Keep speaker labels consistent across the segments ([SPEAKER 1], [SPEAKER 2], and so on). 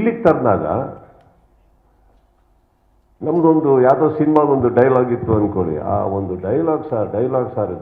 [SPEAKER 1] ಇಲ್ಲಿಗೆ ತಂದಾಗ ನಮ್ದೊಂದು ಯಾವುದೋ ಸಿನಿಮಾದೊಂದು ಡೈಲಾಗ್ ಇತ್ತು ಅಂದ್ಕೊಳ್ಳಿ ಆ ಒಂದು ಡೈಲಾಗ್ ಸರ್ ಡೈಲಾಗ್ ಸರ್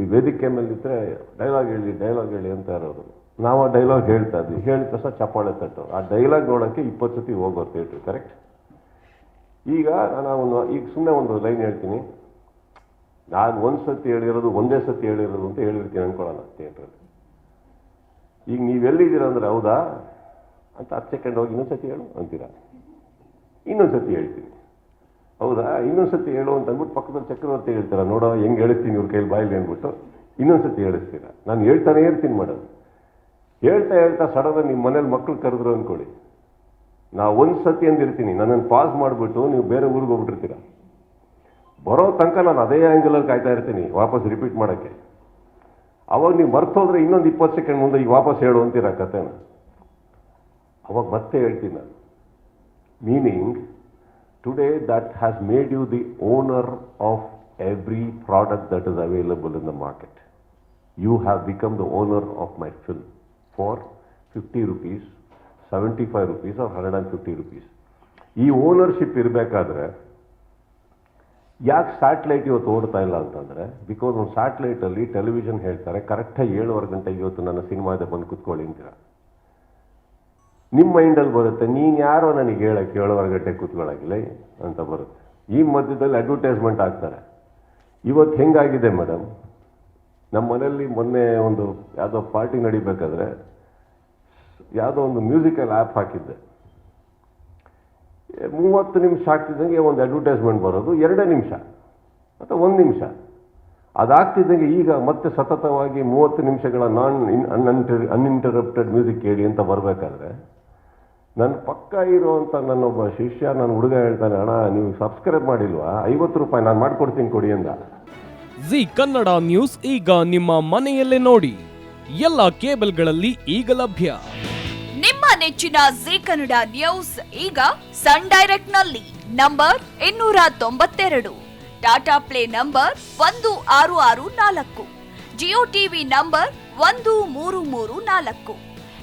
[SPEAKER 1] ಈ ವೇದಿಕೆ ಮೇಲೆ ಇದ್ರೆ ಡೈಲಾಗ್ ಹೇಳಿ ಡೈಲಾಗ್ ಹೇಳಿ ಅಂತ ಇರೋರು. ನಾವು ಆ ಡೈಲಾಗ್ ಹೇಳ್ತಾ ಇದ್ವಿ. ಹೇಳಿದ ತಕ್ಷಣ ಚಪ್ಪಾಳೆ ತಟ್ಟು. ಆ ಡೈಲಾಗ್ ನೋಡೋಕ್ಕೆ ಇಪ್ಪತ್ತು ಸತಿ ಹೋಗೋ ಥಿಯೇಟ್ರ್ ಕರೆಕ್ಟ್ ಈಗ ನಾನು ಒಂದು, ಈಗ ಸುಮ್ಮನೆ ಒಂದು ಲೈನ್ ಹೇಳ್ತೀನಿ. ನಾನು ಒಂದು ಸತಿ ಹೇಳಿರೋದು, ಒಂದೇ ಸತಿ ಹೇಳಿರೋದು ಅಂತ ಹೇಳಿರ್ತೀನಿ ಅನ್ಕೊಳ್ಳೋಣ ಥಿಯೇಟ್ರಲ್ಲಿ ಈಗ ನೀವೆಲ್ಲಿದ್ದೀರ ಅಂದರೆ, ಹೌದಾ? ಅಂತ ಹತ್ತು ಸೆಕೆಂಡ್ ಹೋಗಿ ಇನ್ನೊಂದು ಸತಿ ಹೇಳು ಅಂತೀರಾ? ಇನ್ನೊಂದು ಸತಿ ಹೇಳ್ತೀನಿ. ಹೌದಾ? ಇನ್ನೊಂದು ಸತಿ ಹೇಳು ಅಂತ ಅಂದ್ಬಿಟ್ಟು ಪಕ್ಕದಲ್ಲಿ ಚಕ್ರವರ್ತಿ ಹೇಳ್ತಾರ, ನೋಡೋ, ಹೆಂಗೆ ಹೇಳ್ತೀನಿ ಇವ್ರ ಕೈಲಿ ಬಾಯಲ್ಲಿ ಅಂದ್ಬಿಟ್ಟು ಇನ್ನೊಂದು ಸತಿ ಹೇಳಿಸ್ತೀರ? ನಾನು ಹೇಳ್ತಾನೆ ಇರ್ತೀನಿ ಮಾಡೋದು ಹೇಳ್ತಾ ಹೇಳ್ತಾ ಸಡನ್ ನಿಮ್ಮ ಮನೇಲಿ ಮಕ್ಕಳು ಕರೆದ್ರು ಅಂದ್ಕೊಳ್ಳಿ ನಾ ಒಂದು ಸತಿ ಅಂದಿರ್ತೀನಿ ನನ್ನನ್ನು ಪಾಸ್ ಮಾಡಿಬಿಟ್ಟು ನೀವು ಬೇರೆ ಊರಿಗೆ ಹೋಗ್ಬಿಟ್ಟಿರ್ತೀರ? ಬರೋ ತನಕ ನಾನು ಅದೇ ಆ್ಯಂಗಲಲ್ಲಿ ಕಾಯ್ತಾ ಇರ್ತೀನಿ, ವಾಪಸ್ ರಿಪೀಟ್ ಮಾಡೋಕ್ಕೆ. ಅವಾಗ ನೀವು ಮರ್ತೋದ್ರೆ ಇನ್ನೊಂದು ಇಪ್ಪತ್ತು ಸೆಕೆಂಡ್ ಮುಂದೆ ಈಗ ವಾಪಸ್ ಹೇಳು ಅಂತೀರ ಕತೆನ ಅವಾಗ ಮತ್ತೆ ಹೇಳ್ತೀನಿ ನಾನು. Meaning today that has made you the owner of every product that is available in the market you have become the owner of my fill for fifty rupees seventy five rupees or hundred and fifty rupees ಈ ownership ಇರಬೇಕಾದ್ರೆ, ಯಾಕೆ satellite ಇವತ್ತು ಓಡ್ತಾ ಇಲ್ಲ ಅಂತಂದರೆ because ಒಂದು ಸ್ಯಾಟ್ಲೈಟಲ್ಲಿ television ಹೇಳ್ತಾರೆ ಕರೆಕ್ಟಾಗಿ ಏಳುವರೆ ಗಂಟೆಗೆ ಇವತ್ತು ನನ್ನ ಸಿನಿಮಾ ಇದೆ ಬಂದು ಕುತ್ಕೊಳ್ಳಿ ಅಂತೀರ. ನಿಮ್ಮ ಮೈಂಡಲ್ಲಿ ಬರುತ್ತೆ, ನೀನು ಯಾರೋ ನನಗೆ ಹೇಳಕ್ಕೆ ಏಳುವರೆ ಗಂಟೆ ಕೂತ್ಕೊಳ್ಳೋಕ್ಕಿಲ್ಲ ಅಂತ ಬರುತ್ತೆ. ಈ ಮಧ್ಯದಲ್ಲಿ ಅಡ್ವರ್ಟೈಸ್ಮೆಂಟ್ ಆಗ್ತಾರೆ ಇವತ್ತು ಹೆಂಗಾಗಿದೆ ಮೇಡಮ್ ನಮ್ಮ ಮನೆಯಲ್ಲಿ ಮೊನ್ನೆ ಒಂದು ಯಾವುದೋ ಪಾರ್ಟಿ ನಡಿಬೇಕಾದ್ರೆ, ಯಾವುದೋ ಒಂದು ಮ್ಯೂಸಿಕಲ್ ಆ್ಯಪ್ ಹಾಕಿದ್ದೆ. ಮೂವತ್ತು ನಿಮಿಷ ಆಗ್ತಿದ್ದಂಗೆ ಒಂದು ಅಡ್ವರ್ಟೈಸ್ಮೆಂಟ್ ಬರೋದು, ಎರಡೇ ನಿಮಿಷ, ಅಥವಾ ಒಂದು ನಿಮಿಷ. ಅದಾಗ್ತಿದ್ದಂಗೆ ಈಗ ಮತ್ತೆ ಸತತವಾಗಿ ಮೂವತ್ತು ನಿಮಿಷಗಳ ನಾನ್ ಅನ್ಇಂಟರಪ್ಟೆಡ್ ಮ್ಯೂಸಿಕ್ ಕೇಳಿ ಅಂತ ಬರಬೇಕಾದ್ರೆ ನನ್ನ ಪಕ್ಕ ಇರುವಂಥ ನನ್ನೊಬ್ಬ ಶಿಷ್ಯ ನನ್ನ ಹುಡುಗ ಹೇಳ್ತಾನೆ ಅಣ್ಣ ನೀವು ಸಬ್ಸ್ಕ್ರೈಬ್ ಮಾಡಿಲ್ವಾ? ಐವತ್ತು ರೂಪಾಯಿ ನಾನು ಮಾಡ್ಕೊಡ್ತೀನಿ ಕೊಡಿ ಅಂದ
[SPEAKER 2] ಜಿ ಕನ್ನಡ ನ್ಯೂಸ್ ಈಗ ನಿಮ್ಮ ಮನೆಯಲ್ಲೇ ನೋಡಿ. ಎಲ್ಲ ಕೇಬಲ್ಗಳಲ್ಲಿ ಈಗ ಲಭ್ಯ.
[SPEAKER 3] ನಿಮ್ಮ ನೆಚ್ಚಿನ ಜಿ ಕನ್ನಡ ನ್ಯೂಸ್ ಈಗ ಸನ್ ಡೈರೆಕ್ಟ್ನಲ್ಲಿ ನಂಬರ್ ಇನ್ನೂರ ತೊಂಬತ್ತೆರಡು. ಟಾಟಾ ಪ್ಲೇ ನಂಬರ್ ಒಂದು ಆರು ಆರು ನಾಲ್ಕು. ಜಿಯೋ ಟಿವಿ ನಂಬರ್ ಒಂದು ಮೂರು ಮೂರು ನಾಲ್ಕು.